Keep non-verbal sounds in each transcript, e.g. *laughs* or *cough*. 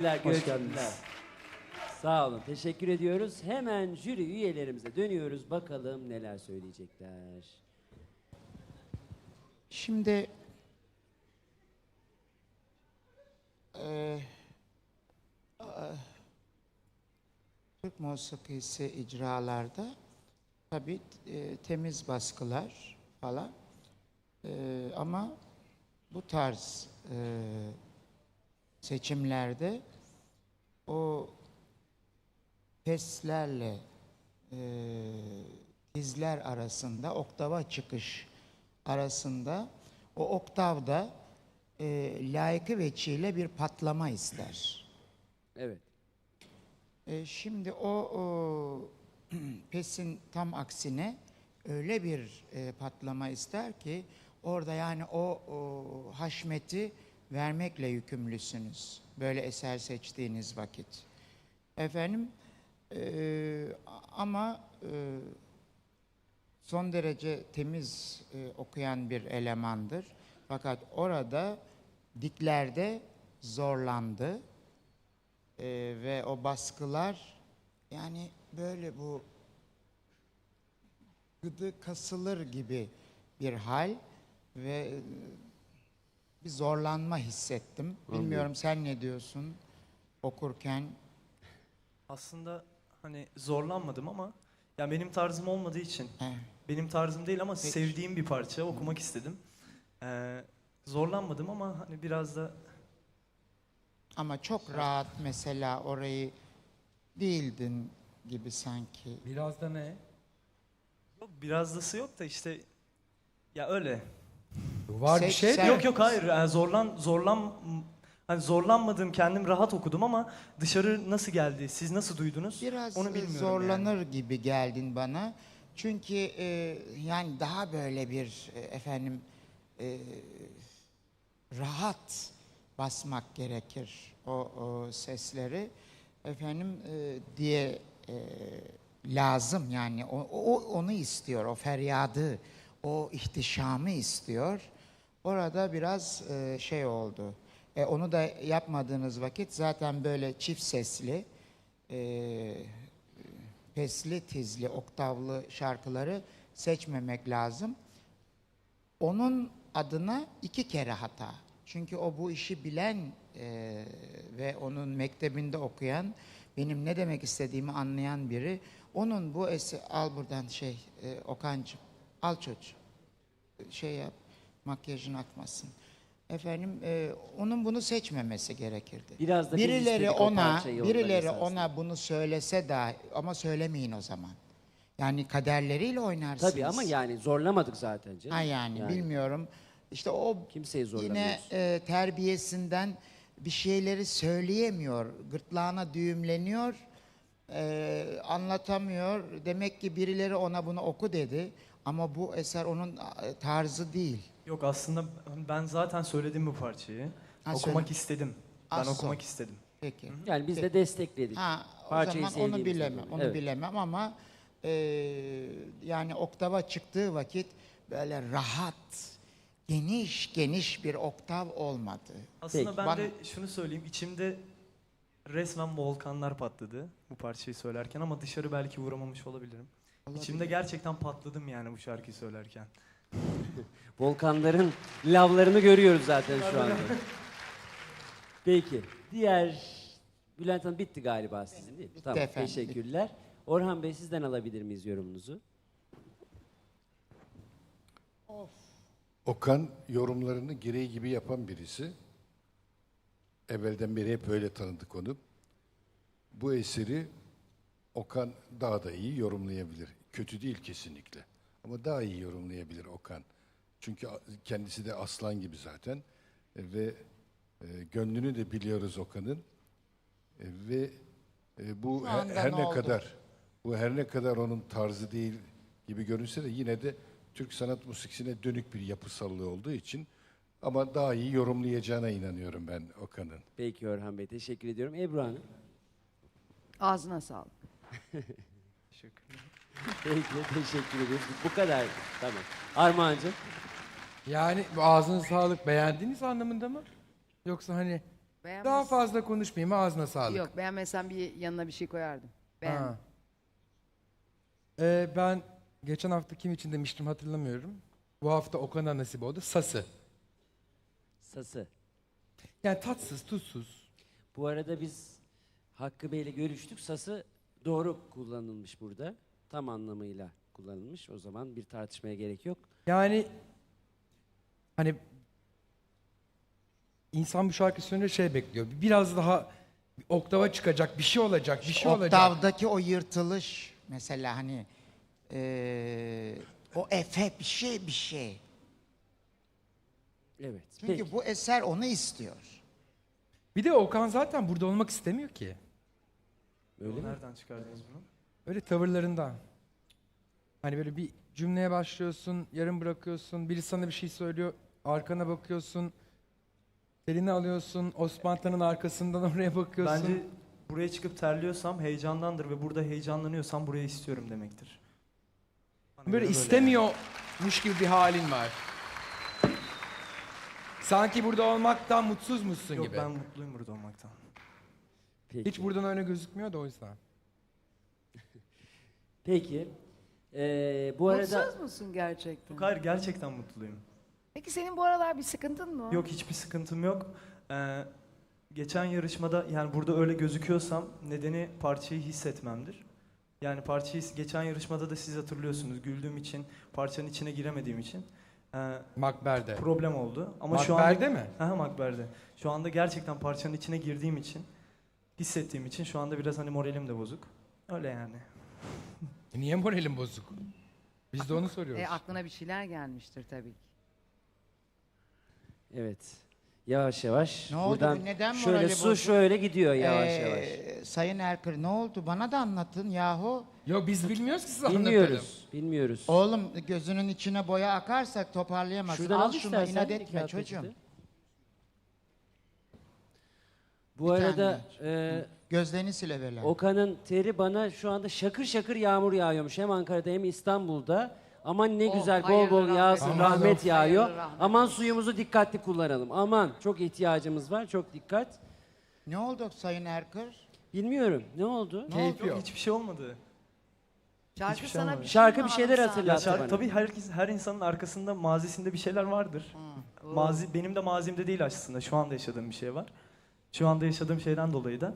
Hoş Görüşürüz. geldiniz. Sağ olun. Teşekkür ediyoruz. Hemen jüri üyelerimize dönüyoruz. Bakalım neler söyleyecekler. Şimdi eee, eee, Türk musikisi icralarda tabi temiz baskılar falan Eee, ama bu tarz eee, seçimlerde o peslerle eee dizler arasında oktava çıkış arasında o oktavda eee layıkı veçiyle bir patlama ister. Evet. E, şimdi o, o *clears throat* pesin tam aksine öyle bir e, patlama ister ki orada yani o, o haşmeti vermekle yükümlüsünüz. Böyle eser seçtiğiniz vakit. Efendim e, ama e, son derece temiz e, okuyan bir elemandır. Fakat orada diklerde zorlandı. Ee, ve o baskılar yani böyle bu gıdı kasılır gibi bir hal ve e, bir zorlanma hissettim. Bilmiyorum sen ne diyorsun okurken? Aslında hani zorlanmadım ama ya benim tarzım olmadığı için He. benim tarzım değil ama Peki. sevdiğim bir parça okumak istedim. Ee, zorlanmadım ama hani biraz da Ama çok rahat mesela orayı değildin gibi sanki. Biraz da ne? yok biraz dası yok da işte ya öyle. Var bir şey. sen- Yok yok hayır yani zorlan zorlan hani zorlanmadım kendim rahat okudum ama dışarı nasıl geldi siz nasıl duydunuz Biraz onu bilmiyorum zorlanır yani. gibi geldin bana. Çünkü e, yani daha böyle bir e, efendim e, rahat basmak gerekir o, o sesleri efendim e, diye e, lazım yani o, o onu istiyor o feryadı o ihtişamı istiyor. Orada biraz e, şey oldu. E, onu da yapmadığınız vakit zaten böyle çift sesli e, pesli tizli oktavlı şarkıları seçmemek lazım. Onun adına iki kere hata. Çünkü o bu işi bilen e, ve onun mektebinde okuyan, benim ne demek istediğimi anlayan biri. Onun bu esi al buradan şey e, Okan'cığım al çocuğum şey yap makyajın akmasın. Efendim e, onun bunu seçmemesi gerekirdi. Biraz da biz birileri istedik o ona parçayı birileri esasında. ona bunu söylese de ama söylemeyin o zaman. Yani kaderleriyle oynarsınız. Tabii ama yani zorlamadık zaten canım. Ha yani, bilmiyorum. İşte o Kimseyi yine zorlamıyoruz. e, terbiyesinden bir şeyleri söyleyemiyor. Gırtlağına düğümleniyor. e, anlatamıyor. Demek ki birileri ona bunu oku dedi. Ama bu eser onun tarzı değil. Yok aslında ben zaten söyledim bu parçayı. Ha, okumak söyle. istedim. Ben okumak sonra. istedim. Peki. Yani biz de destekledik. Ha, o Parçayı zaman onu bilemem. Onu Evet. bilemem ama e, yani oktava çıktığı vakit böyle rahat, geniş geniş bir oktav olmadı. Aslında Peki. ben Bana- de şunu söyleyeyim. içimde resmen volkanlar patladı bu parçayı söylerken ama dışarı belki vuramamış olabilirim. İçimde gerçekten patladım yani bu şarkıyı söylerken. *laughs* Volkanların lavlarını görüyoruz zaten şu anda. Peki. Diğer Bülent Hanım bitti galiba sizin değil mi? Tamam. efendim, bitti. Teşekkürler. Orhan Bey sizden alabilir miyiz yorumunuzu? Okan yorumlarını gereği gibi yapan birisi. Evvelden beri hep öyle tanıdık onu. Bu eseri Okan daha da iyi yorumlayabilir. Kötü değil kesinlikle. Ama daha iyi yorumlayabilir Okan. Çünkü kendisi de aslan gibi zaten. E, ve e, gönlünü de biliyoruz Okan'ın. E, ve e, bu her ne ne oldu? kadar bu her ne kadar onun tarzı değil gibi görünse de yine de Türk sanat musikisine dönük bir yapısallığı olduğu için ama daha iyi yorumlayacağına inanıyorum ben Okan'ın. Peki Orhan Bey teşekkür ediyorum. Ebru Hanım. Ağzına sağlık. *laughs* Peki teşekkür ediyoruz. Bu kadar. Tamam. Armağan'cığım. Yani ağzına sağlık beğendiğiniz anlamında mı? Yoksa hani Beğenmez- Daha fazla konuşmayayım ağzına sağlık. Yok beğenmezsen bir yanına bir şey koyardım. Beğen. Ha. Ee, ben geçen hafta kim için demiştim hatırlamıyorum. Bu hafta Okan'a nasip oldu. Sası. Sası. Yani tatsız, tuzsuz. Bu arada biz Hakkı Bey'le görüştük. Sası doğru kullanılmış burada. Tam anlamıyla kullanılmış. O zaman bir tartışmaya gerek yok. Yani hani insan bu şarkı söyleyince şey bekliyor. Biraz daha bir oktava çıkacak, bir şey olacak, bir şey olacak. Oktavdaki o yırtılış mesela hani eee, o efe bir şey bir şey. Evet. Çünkü Peki. bu eser onu istiyor. Bir de Okan zaten burada olmak istemiyor ki. Öyle mi? Nereden çıkardınız bunu? Öyle tavırlarından. Hani böyle bir cümleye başlıyorsun, yarım bırakıyorsun, biri sana bir şey söylüyor, arkana bakıyorsun, elini alıyorsun, Osmanlı'nın arkasından *laughs* oraya bakıyorsun. Bence buraya çıkıp terliyorsam heyecandandır ve burada heyecanlanıyorsam burayı istiyorum demektir. Bana Böyle istemiyormuş gibi bir halin var. Sanki burada olmaktan mutsuzmuşsun Yok gibi. ben mutluyum burada olmaktan. Peki. Hiç buradan öyle gözükmüyor da o yüzden. Peki. Ee, bu arada Mutsuz musun gerçekten? Yok hayır gerçekten mutluyum. Peki senin bu aralar bir sıkıntın mı? Yok hiçbir sıkıntım yok. Ee, geçen yarışmada yani burada öyle gözüküyorsam nedeni parçayı hissetmemdir. Yani parçayı geçen yarışmada da siz hatırlıyorsunuz güldüğüm için parçanın içine giremediğim için ee, Makber'de. problem oldu. Ama şu Makber'de anda mi? Aha Makber'de. Şu anda gerçekten parçanın içine girdiğim için hissettiğim için şu anda biraz hani moralim de bozuk. Öyle yani. E Niye moralin bozuk? Biz de onu soruyoruz. E, aklına bir şeyler gelmiştir tabii ki. evet. Yavaş yavaş. Ne oldu? Buradan Neden şöyle morali su bozuk? şöyle gidiyor yavaş Ee, yavaş. Sayın Erkır ne oldu? Bana da anlatın yahu. Yok biz bilmiyoruz ki siz anlatalım. Bilmiyoruz. Bilmiyoruz. Oğlum gözünün içine boya akarsak toparlayamazsın. Şuradan Al al şunu istersen inat etme kağıt çocuğum. peçete. Bu Bir arada e, Gözlerini sil evvela. Okan'ın teri bana şu anda şakır şakır yağmur yağıyormuş. Hem Ankara'da hem İstanbul'da. Aman ne Oh, güzel bol hayırlı bol rahmet. yağsın, Aman rahmet yağıyor. Hayırlı rahmet Aman suyumuzu dikkatli kullanalım. Aman çok ihtiyacımız var, çok dikkat. Ne oldu Sayın Erkır? Bilmiyorum ne oldu? Ne Keyif oldu? yok. Hiçbir şey olmadı. Şarkı Hiçbir şey sana bir şey Şarkı mi bir şeyler anımsattı? Ya bana. tabii herkes her insanın arkasında mazisinde bir şeyler vardır. Mazi benim de mazimde değil aslında. Şu anda yaşadığım bir şey var. Şu anda yaşadığım şeyden dolayı da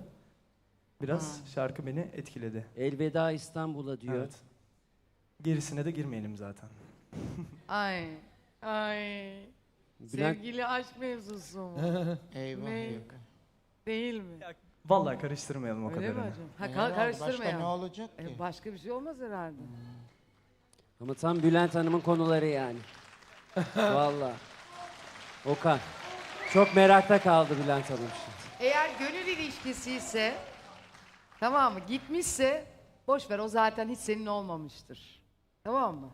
biraz şarkı beni etkiledi. Elveda İstanbul'a diyor. Evet. Gerisine de girmeyelim zaten. *laughs* Ay. Ay. Bülent, Sevgili aşk mevzusu mu? *laughs* Eyvah. Ne? eyvah. Değil mi? Vallahi karıştırmayalım o Öyle mi kadarını. hocam? Ha, E, ka- karıştırma Başka ya. ne olacak ki? E, başka bir şey olmaz herhalde. ama tam Bülent Hanım'ın konuları yani. *laughs* Vallahi. Okan. Çok merakta kaldı Bülent Hanım şimdi. Eğer gönül ilişkisi ise tamam mı gitmişse boş ver o zaten hiç senin olmamıştır. Tamam mı?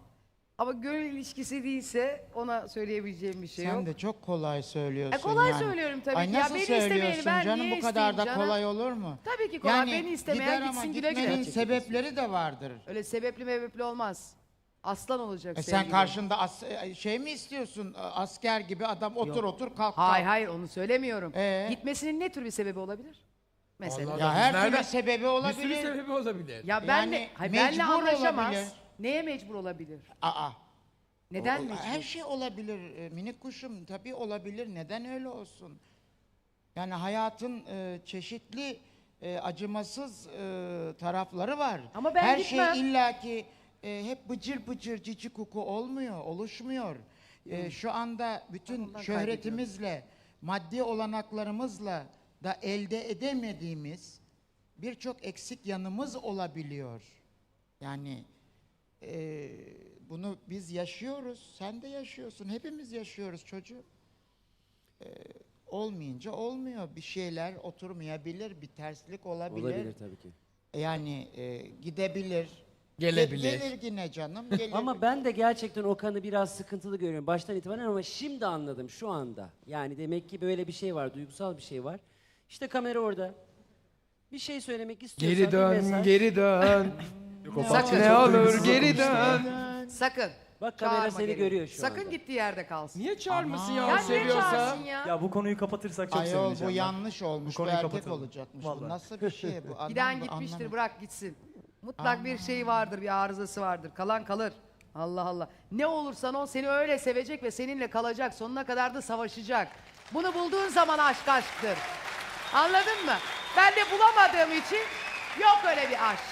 Ama gönül ilişkisi değilse ona söyleyebileceğim bir şey Sen yok. de çok kolay söylüyorsun E, kolay yani. söylüyorum tabii Ay ki. Ya nasıl beni söylüyorsun istemeyeni ben canım niye bu kadar da isteyeyim canım? kolay olur mu? Tabii ki kolay. beni istemeyen gider ama gitsin güle güle. gitmenin sebepleri de vardır. Öyle sebepli mebepli olmaz. Aslan olacak E sen karşında as- e, şey mi istiyorsun? Asker gibi adam otur otur kalk kalk. Hayır hayır onu söylemiyorum. Ee? Gitmesinin ne tür bir sebebi olabilir? Mesela. Ya her nereden- türlü sebebi Bir olabilir. sürü sebebi olabilir. Ya benle, Yani hayır, benle mecbur anlaşamaz. olabilir. Neye mecbur olabilir? Aa. Neden mecbur? Her şey olabilir e, minik kuşum tabii olabilir neden öyle olsun? Yani hayatın e, çeşitli e, acımasız e, tarafları var. Ama ben her gitmem. şey illaki e, hep bıcır bıcır cici kuku olmuyor, oluşmuyor. E, şu anda bütün ondan şöhretimizle, maddi olanaklarımızla da elde edemediğimiz birçok eksik yanımız olabiliyor. Yani ee, bunu biz yaşıyoruz, sen de yaşıyorsun, hepimiz yaşıyoruz çocuğum. Ee, olmayınca olmuyor, bir şeyler oturmayabilir, bir terslik olabilir. Olabilir tabii ki. Yani e, gidebilir. Gelebilir. Ge- gelir yine canım, *laughs* gelir. Ama ben de gerçekten Okan'ı biraz sıkıntılı görüyorum baştan itibaren ama şimdi anladım şu anda. Yani demek ki böyle bir şey var, duygusal bir şey var. İşte kamera orada. Bir şey söylemek istiyorsan Geri bir dön, mesaj. geri dön. *laughs* Sakın. ne olur geri dön. Sakın. Bak kamera Çağırma seni geri. görüyor şu Sakın anda. gittiği yerde kalsın. Niye çağırmasın ya, Ya niye seviyorsa? çağırsın ya? Ya bu konuyu kapatırsak çok Ayol bu sevineceğim. ben. yanlış olmuş. Bu, konuyu erkek kapatalım. olacakmış. Bu Vallahi. nasıl bir şey bu? *laughs* Giden Anlam- gitmiştir anlamadım. bırak gitsin. Mutlak bir şeyi vardır, bir arızası vardır. Kalan kalır. Allah Allah. Ne olursan ol seni öyle sevecek ve seninle kalacak. Sonuna kadar da savaşacak. Bunu bulduğun zaman aşk aşktır. Anladın mı? Ben de bulamadığım için yok öyle bir aşk.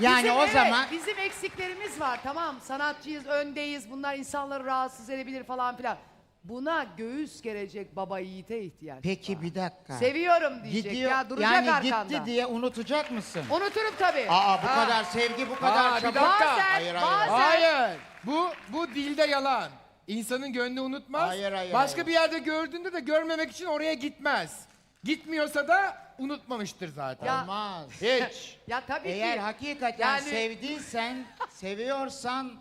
Yani Bizim, o evet, zaman bizim eksiklerimiz var. Tamam sanatçıyız, öndeyiz. Bunlar insanları rahatsız edebilir falan filan. Buna göğüs gelecek baba yiğite ihtiyaç. peki bir dakika. Seviyorum diyecek Gidiyor ya duracak yani arkanda. gitti diye unutacak mısın? Unuturum tabii. Aa bu Ha. kadar sevgi bu kadar Aa, bir çabuk. dakika. Bazen, Hayır, hayır. bazen. Hayır. Bu bu dilde yalan. İnsanın gönlü unutmaz. Hayır, hayır, Başka hayır. bir yerde gördüğünde de görmemek için oraya gitmez. Gitmiyorsa da unutmamıştır zaten. Ya- Olmaz. Hiç. Ya tabii Eğer ki. hakikaten Yani- sevdiysen, seviyorsan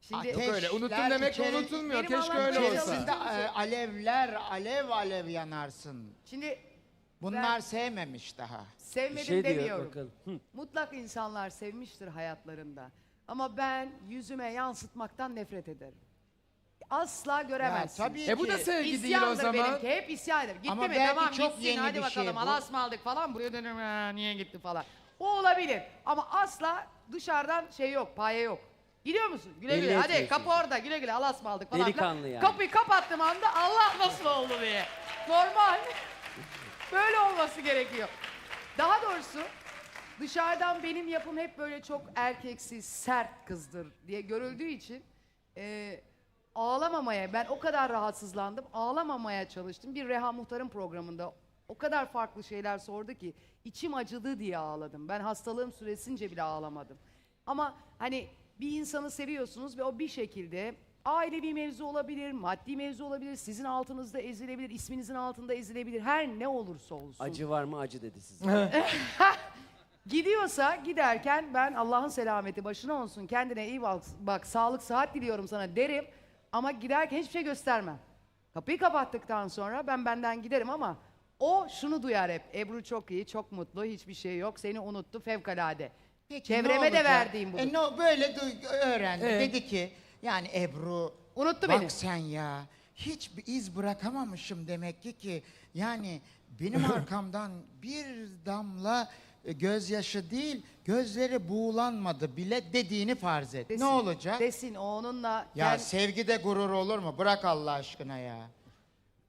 Şimdi ateşler Yok öyle. Unuttum demek de içeri- unutulmuyor. Benim Keşke öyle olsa. içerisinde e, alevler, alev alev yanarsın. şimdi Bunlar sevmemiş daha. Sevmedim şey diyor demiyorum. bakalım. Hı. Mutlak insanlar sevmiştir hayatlarında. Ama ben yüzüme yansıtmaktan nefret ederim. Asla göremezsin. Ya, tabii E bu da ki. sevgi değil o İsyandır zaman. benimki. Hep isyan ederim. Gitti Ama mi? belki Tamam çok gitsin yeni hadi bir şey bakalım. bu. Allah'a ısmarladık falan. Buraya dönüyorum. "Ha, Niye gitti falan. O olabilir. Ama asla dışarıdan şey yok. Paye yok. Gidiyor musun? Güle Belli güle. Hadi etmiyorsun. kapı orada. Güle güle. Allah'a ısmarladık falan. Delikanlı yani. Kapıyı kapattığım anda Allah nasıl oldu diye. Normal. Böyle olması gerekiyor. Daha doğrusu dışarıdan benim yapım hep böyle çok erkeksi, sert kızdır diye görüldüğü için e, ağlamamaya, ben o kadar rahatsızlandım, ağlamamaya çalıştım. Bir Reha Muhtar'ın programında o kadar farklı şeyler sordu ki içim acıdı diye ağladım. Ben hastalığım süresince bile ağlamadım. Ama hani bir insanı seviyorsunuz ve o bir şekilde ailevi mevzu olabilir, maddi mevzu olabilir, sizin altınızda ezilebilir, isminizin altında ezilebilir, her ne olursa olsun. Acı var mı acı dedi size. *laughs* Gidiyorsa giderken ben Allah'ın selameti başına olsun kendine iyi bak, bak sağlık sıhhat diliyorum sana derim ama giderken hiçbir şey göstermem. Kapıyı kapattıktan sonra ben benden giderim ama o şunu duyar hep Ebru çok iyi çok mutlu hiçbir şey yok seni unuttu fevkalade. Peki, Çevreme de verdiğim budur. E, no, böyle duy- öğrendi. Evet. Dedi ki yani Ebru Unuttu bak beni. sen ya hiç bir iz bırakamamışım demek ki ki yani benim *laughs* arkamdan bir damla gözyaşı değil gözleri buğulanmadı bile dediğini farz et. Desin, ne olacak? Desin o onunla. ya yani- sevgide gurur olur mu? Bırak Allah aşkına ya.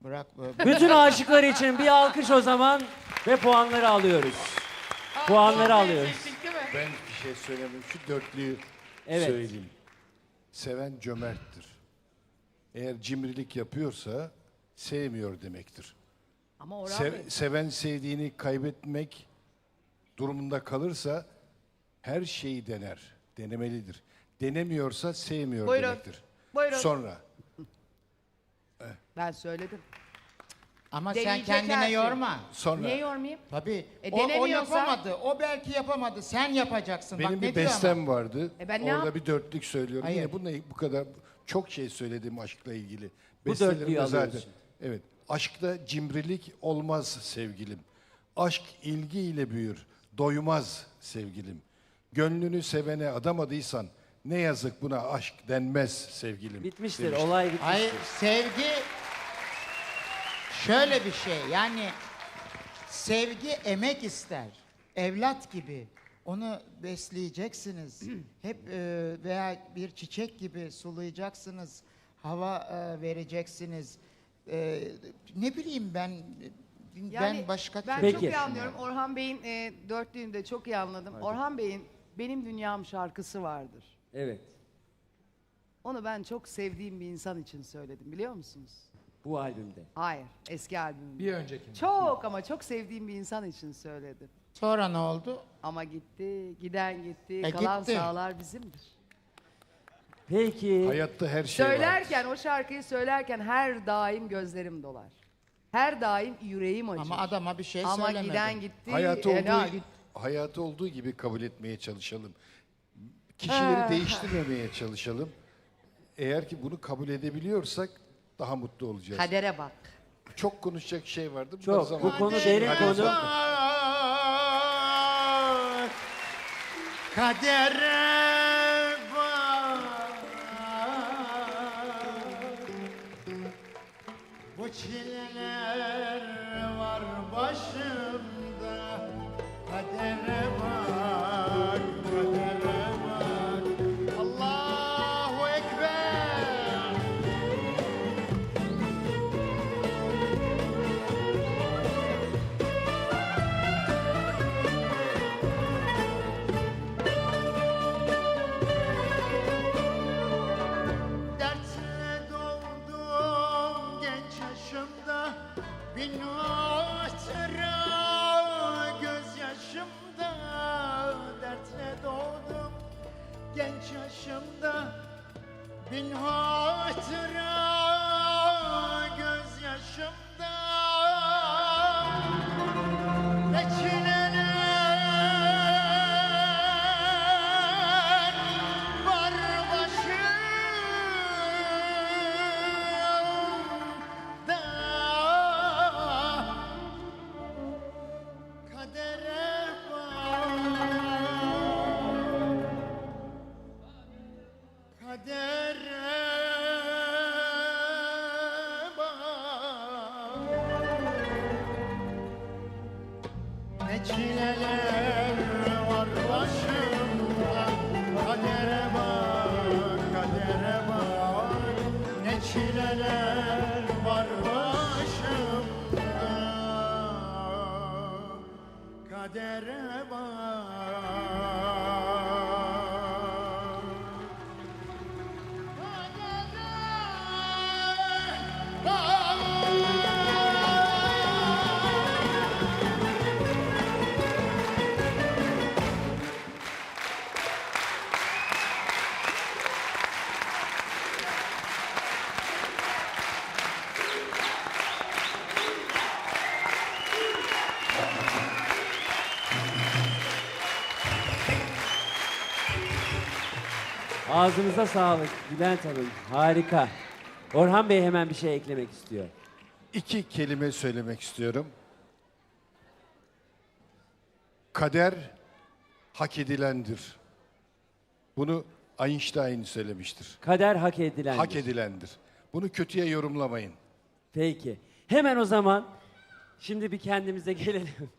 Bırak bu. Bütün aşıklar için bir alkış o zaman ve puanları alıyoruz. Puanları alıyoruz. Ben bir şey söylemem. Şu dörtlüyü Evet. söyleyeyim. Seven cömerttir. Eğer cimrilik yapıyorsa sevmiyor demektir. Ama Orhan Sev- Bey, seven sevdiğini kaybetmek durumunda kalırsa her şeyi dener. Denemelidir. Denemiyorsa sevmiyor Buyurun. demektir. Buyurun. Sonra ben söyledim. Ama sen Deneyecek kendine her şey. yorma. sonra Niye yormayayım? Tabii. E, o, o denemiyorsa- yapamadı. O belki yapamadı. Sen yapacaksın. benim Bak bir ne diyor ama. bestem vardı. E ben ne Orada yap- bir dörtlük söylüyorum. Hayır. Yine bununla bu kadar çok şey söyledim aşkla ilgili. Bu Bestelerimde dörtlüyü alıyoruz. Evet. Aşkta cimrilik olmaz sevgilim. Aşk ilgiyle büyür. Doymaz sevgilim. Gönlünü sevene adamadıysan ne yazık buna aşk denmez sevgilim. Bitmiştir, demişti. olay bitmiştir. Hayır, sevgi şöyle bir şey. Yani sevgi emek ister. Evlat gibi. Onu besleyeceksiniz. *clears throat* Hep e, veya bir çiçek gibi sulayacaksınız. Hava e, vereceksiniz. E, ne bileyim ben ben başka ben çok iyi Peki. anlıyorum. Orhan Bey'in e, dörtlüğünü de çok iyi anladım. Orhan Bey'in Benim Dünyam şarkısı vardır. Evet. Onu ben çok sevdiğim bir insan için söyledim biliyor musunuz? Bu albümde. Hayır, eski albümümde. Bir önceki. Çok ama çok sevdiğim bir insan için söyledim. Sonra ne oldu? Ama gitti, giden gitti, E, kalan gitti. sağlar bizimdir. Peki. Hayatta her şey var. Söylerken, o şarkıyı söylerken her daim gözlerim dolar. Her daim yüreğim acır. Ama adama bir şey Ama söylemedi. giden gitti. Hayatı olduğu, gitti. hayatı olduğu gibi kabul etmeye çalışalım. Kişileri değiştirmemeye çalışalım. Eğer ki bunu kabul edebiliyorsak daha mutlu olacağız. Kadere bak. Çok konuşacak şey vardı. Bu Çok. da zaman- Bu konu derin konu. o Ağzınıza sağlık Bülent Hanım. Harika. Orhan Bey hemen bir şey eklemek istiyor. İki kelime söylemek istiyorum. Kader hak edilendir. Bunu Einstein söylemiştir. Kader hak edilen. Hak edilendir. Bunu kötüye yorumlamayın. Peki. Hemen o zaman şimdi bir kendimize *laughs* gelelim.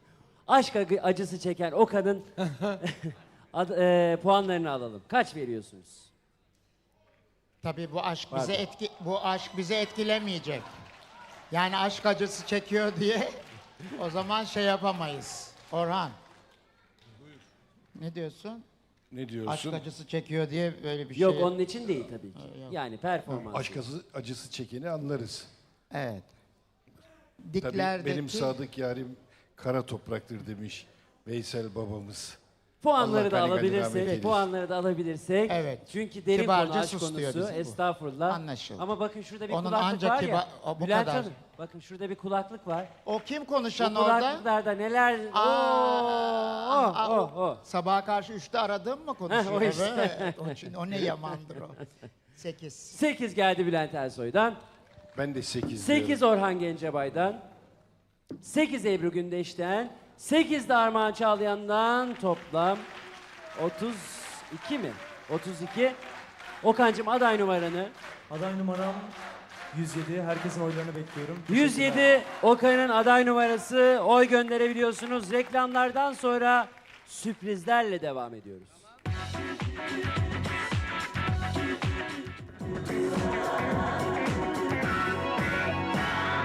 Aşk acı- acısı çeken o kadın *laughs* ad- e, puanlarını alalım. Kaç veriyorsunuz? Tabii bu aşk Pardon. bize etki bu aşk bizi etkilemeyecek. Yani aşk acısı çekiyor *laughs* diye o zaman şey yapamayız. Orhan. Ne diyorsun? Ne Aşk diyorsun? acısı çekiyor diye böyle bir Yok şey. onun için değil tabii ki. Yani performans. Aşk acısı, acısı çekeni anlarız. Evet. Tabii Diklerdeki benim sadık yarim kara topraktır demiş Veysel babamız. Puanları Allah da gani gani rahmet alabilirsek, eylesin. puanları da alabilirsek. Evet. Çünkü derin Kibarca konu aşk konusu. bu. Estağfurullah. Anlaşıldı. Ama bakın şurada bir Onun kulaklık ancak var ya. o bu Bülent kadar. Hanım, bakın şurada bir kulaklık var. O kim Bu konuşan orada? kulaklıklarda neler... Aa, Oo, aa, oh, oh. Sabaha karşı üçte aradığım mı konuşuyor? Heh, o işte. Evet. O, için, o ne yamandır o. Sekiz. 8 geldi Bülent Ersoy'dan. Ben de 8 8 Orhan Gencebay'dan. 8 Ebru Gündeş'ten. 8 de Armağan Çağlayan'dan toplam 32 mi? 32. Okan'cığım aday numaranı. Aday numaram 107. Herkesin oylarını bekliyorum. 107 Okan'ın aday numarası. Oy gönderebiliyorsunuz. Reklamlardan sonra sürprizlerle devam ediyoruz.